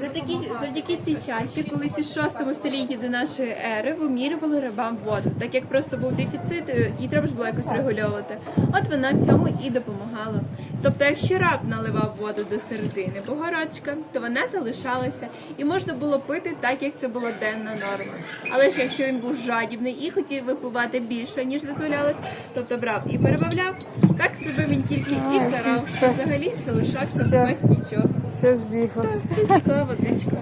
Завдяки, завдяки цій чаші, колись у 6 столітті до нашої ери вимірювали рабам воду, так як просто був дефіцит, е, і треба ж було якось регулювати. От вона в цьому і допомагала. Тобто, якщо раб наливав воду до середини богородчика, то вона залишалася і можна було пити так, як це була денна норма. Але ж якщо він був жадібний і хотів випивати більше, ніж дозволялось, тобто брав і перебавляв, так себе він тільки і карав, все. взагалі залишався без нічого. Все збіглося. Все цікава водичка.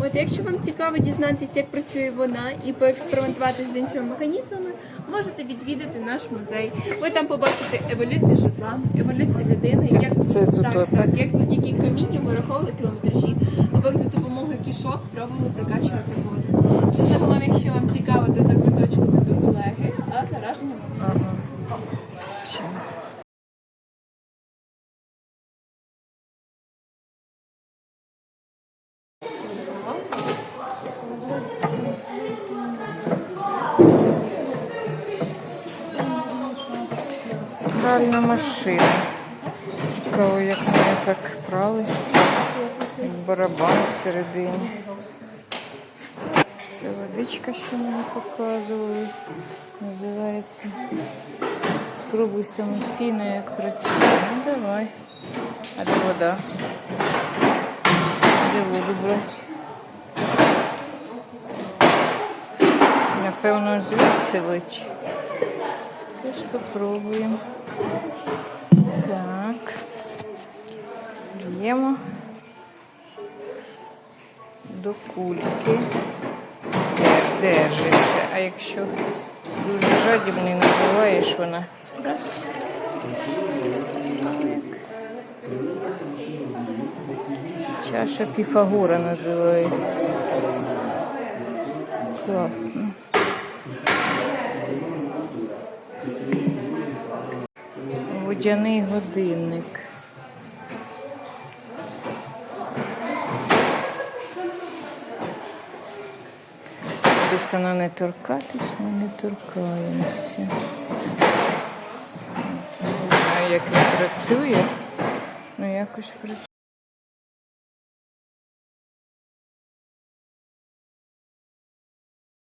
От якщо вам цікаво дізнатися, як працює вона, і поекспериментувати з іншими механізмами, можете відвідати наш музей. Ви там побачите еволюцію житла, еволюцію людини, як це тут так, так, як завдяки камінню вираховували кілометражі, або як за допомогою кішок пробували прокачувати воду. Це загалом, якщо вам цікаво, то за квиточку до колеги, а зараження. Ага. Так прали. Як Барабан всередині. Це водичка, що мені показували. Називається. Спробуй самостійно, як працює. Ну давай. А де вода? Де воду брати? Напевно, звідси лить. Теж попробуємо. Так. Лємо до кульки. Де- Держиться. А якщо дуже жадібний, набиваєш вона. Раз. Чаша Піфагора називається. Класно. Водяний годинник. Написано не торкатись, ми не торкаємося. Не знаю, як він працює, ну якось працює.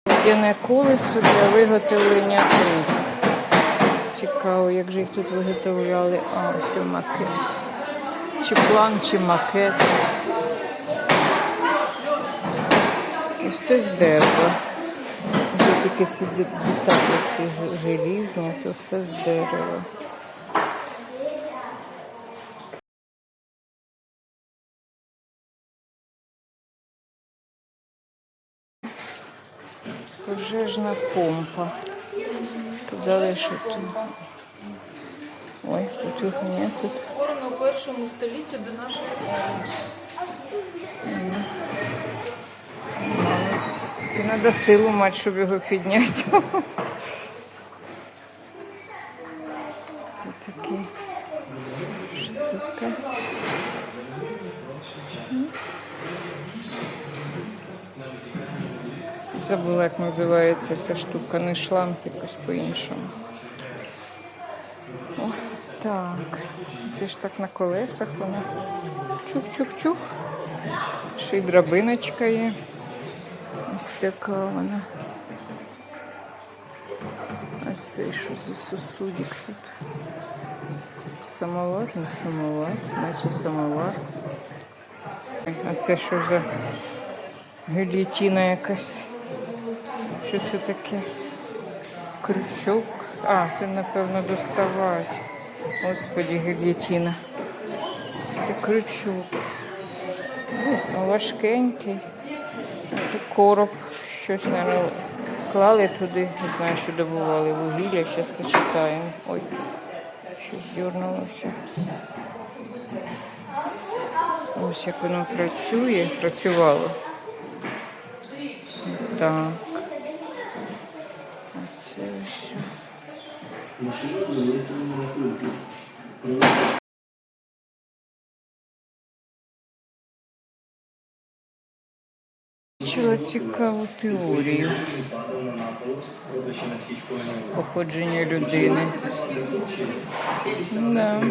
Водяне колесо для виготовлення книг. Цікаво, як же їх тут виготовляли. А, ось макет. Чи план, чи макет. І все з дерева. Тільки ці деталі ці желізні, то все з дерева. Пожежна помпа. Сказали, що тут. Ой, тут їх ні, тут. Створено у першому столітті до нашої Це треба силу мати, щоб його підняти. Такі штука. Забула, як називається ця штука, не шланг, якось по-іншому. О, так. Це ж так на колесах вона. Чух-чух-чух. Ще й драбиночка є. Ось така вона. А це що за сусудик тут? Самовар, не самовар, наче самовар. А це що за гильотина якась? Що це таке? Крючок. А, це напевно доставати. Господі, гильотина. Це крючок. Важкенький. Короб, щось, мабуть, клали туди, не знаю, що добували вугілля, зараз почитаємо. Ой, щось дернулося. Ось як воно працює, працювало. Так. Оце все. Побачила цікаву теорію походження людини. Да.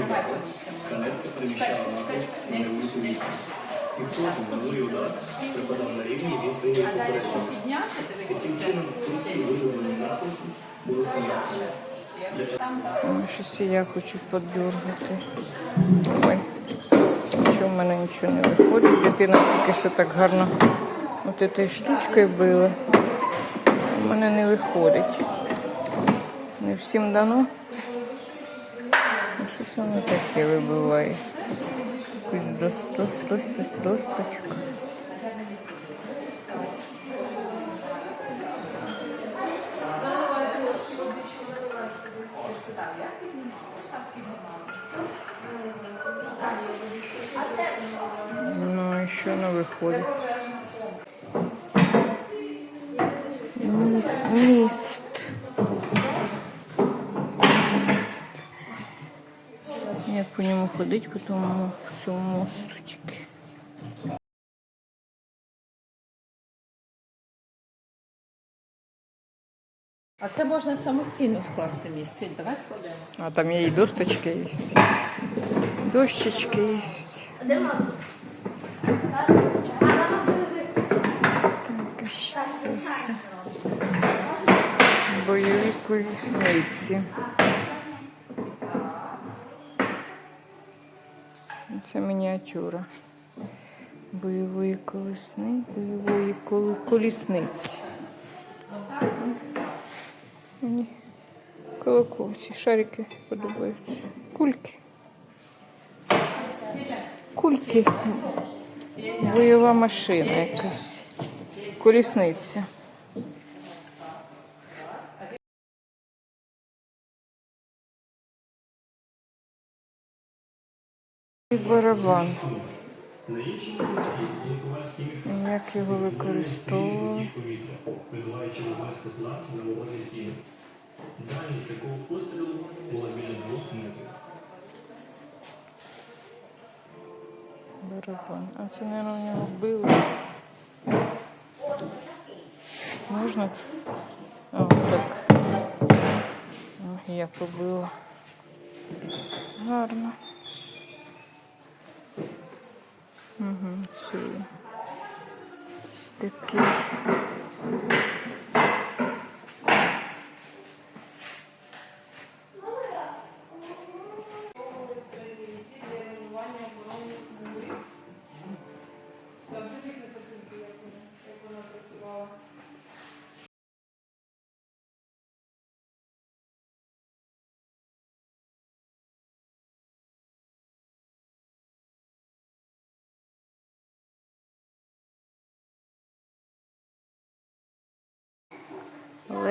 Ну, Щось і я хочу подергати. Ой, що в мене нічого не виходить. Дитина тільки що так гарно от цією штучкою била. У мене не виходить. Не всім дано. Ну, Що це воно таке вибиває? Якусь дос- дос- дос- дос- досточку. Ну, і що воно Міст. Міст. Міст. Як по ньому ходить, по тому по цьому мосту тільки. А це можна самостійно скласти міст. Від давай складемо. А там є і досточки є. Дощечки є. Так, а що це ще? Бойові колісниці. Це мініатюра. Бойової колесни, бойової коли- колісниці. Мені колоколці, шарики подобаються. Кульки. Кульки. Бойова машина якась. Колісниця. І барабан. Як його стіни. Дальність. Барабан. А це, мабуть, нього били. Можна? А, так. О, я побила. Гарно. Угу, сюди. Ось такий.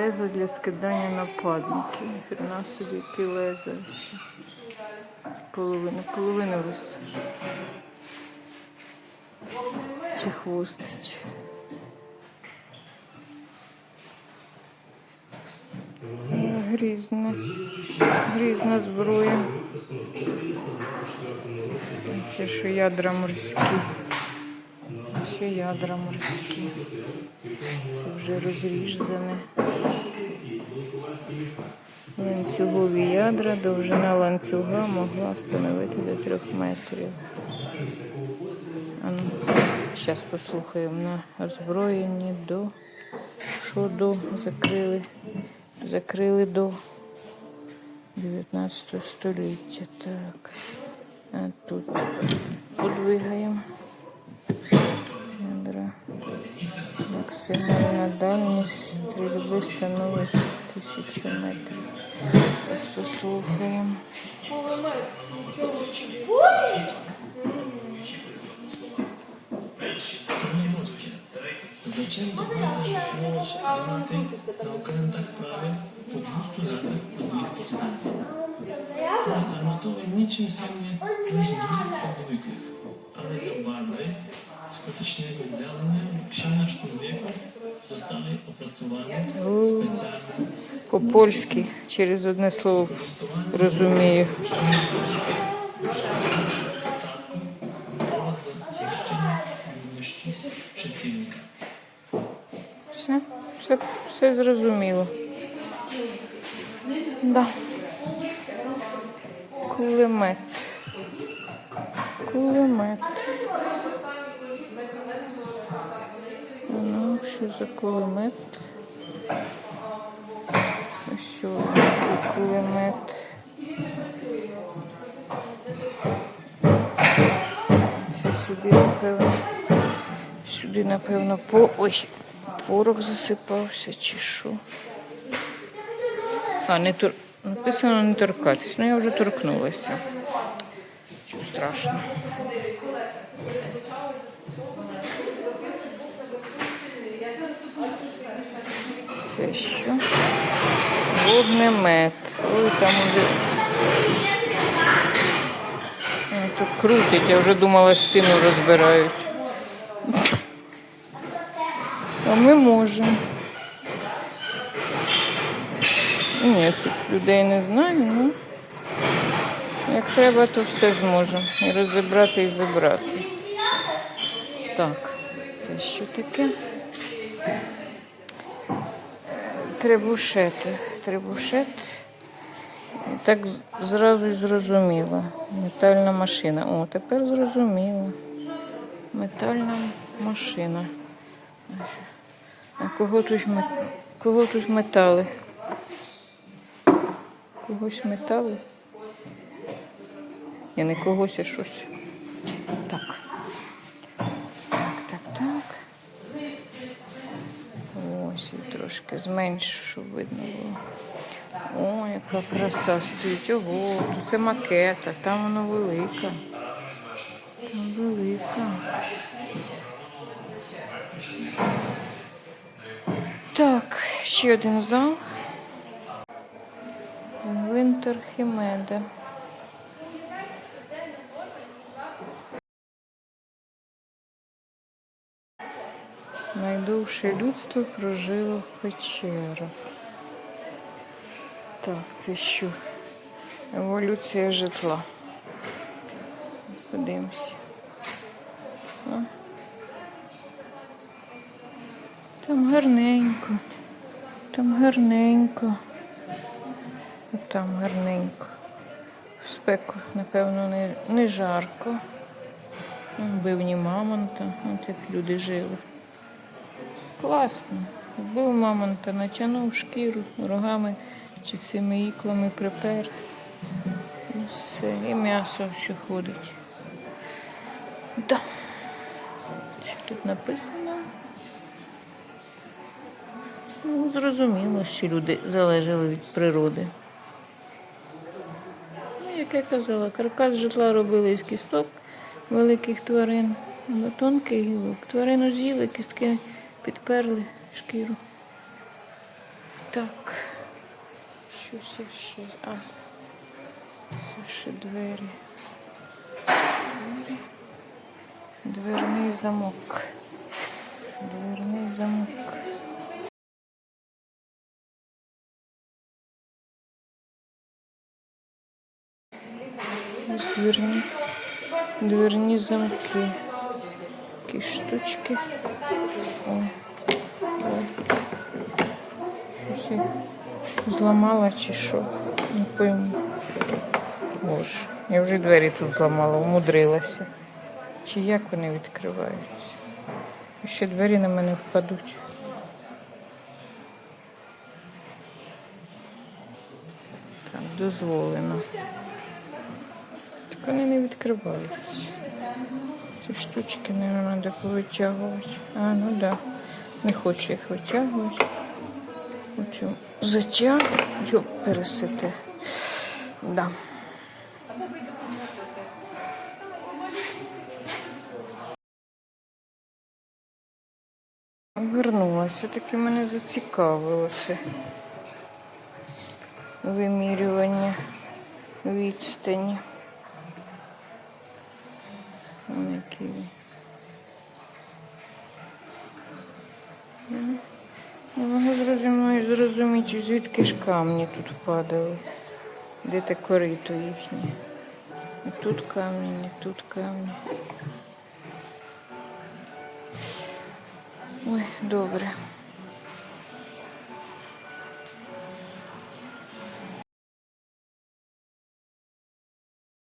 Лезо для скидання нападників. Ніхрена собі які леза ще. Половина, половина вис. Чи хвостич. Грізна. Грізна зброя. Це що ядра морські. Ще ядра морські. Це вже розрізане. Ланцюгові ядра, довжина ланцюга могла становити до трьох метрів. Ну, зараз послухаємо на озброєнні до. Що до закрили? Закрили до 19 століття. Так. А тут подвигаємо. Ядра. Максимальна дальність стрільби становить тисячу метрів. Зараз послухаємо. Zaczęto zastosować granaty na okrętach prawie po 200 latach od ich powstania. Armatury niczym są nie różnili od zwykłych, barwy skutecznego działania XVII wieku zostały opracowane specjalne По-польськи через одне слово розумію. ludności przeciwnika. Все зрозуміло. Да. Кулемет. Кулемет. Ну, що за кулемет? Ось о, кулемет. Це сюди, напевно. Сюди, напевно, по. Ой, порох засипався чи що. А, не тор... написано не торкатись. Ну я вже торкнулася. Чого страшно. Це що? Вогнемет. Ой, там уже. Тут крутить, я вже думала, стіну розбирають. А ми можемо. Ні, цих людей не знаю, ну як треба, то все зможемо. І розібрати, і забрати. Так, це що таке? Требушети. Требушет. І так зразу і зрозуміло. Метальна машина. О, тепер зрозуміло. Метальна машина. А кого тут, кого тут метали? Когось метали? Я не когось, а щось. Так, трошки зменшу, щоб видно було. О, яка краса стоїть. Ого, тут це макета, там воно велика. Там велика. Так, ще один зал. Винтер Хімеда. Найдовше людство прожило в печерах. Так, це що? Еволюція житла. Подивимось. Там гарненько. Там гарненько. Там гарненько. Спеку, напевно, не, не жарко. Бивні мамонта, от як люди жили. Класно. Вбив мамонта, натягнув шкіру рогами чи цими іклами припер. І все. І м'ясо все ходить. Да. Що тут написано? Ну, зрозуміло, що люди залежали від природи. Ну, як я казала, каркас житла робили із кісток великих тварин, або тонких гілок. Тварину з'їли, кістки підперли шкіру. Так. Щось ще. А. Це ще двері. Дверний замок. Дверний замок. Ось дверні, дверні замки. Такі штучки. О. Я зламала чи що. Не пойму. Боже, я вже двері тут зламала, умудрилася. Чи як вони відкриваються? І Ще двері на мене впадуть. Так, дозволено. Так вони не відкриваються. Ці штучки, мабуть, треба повитягувати. А, ну так. Да. Не хочу їх витягувати. Хочу затягувати. Йоп, пересити. Да. Вернулася, таки мене зацікавило це вимірювання відстані. Який він. Зрозуміти, звідки ж камні тут падали. Де те корито їхнє. І тут камні, і тут камні. Ой, добре.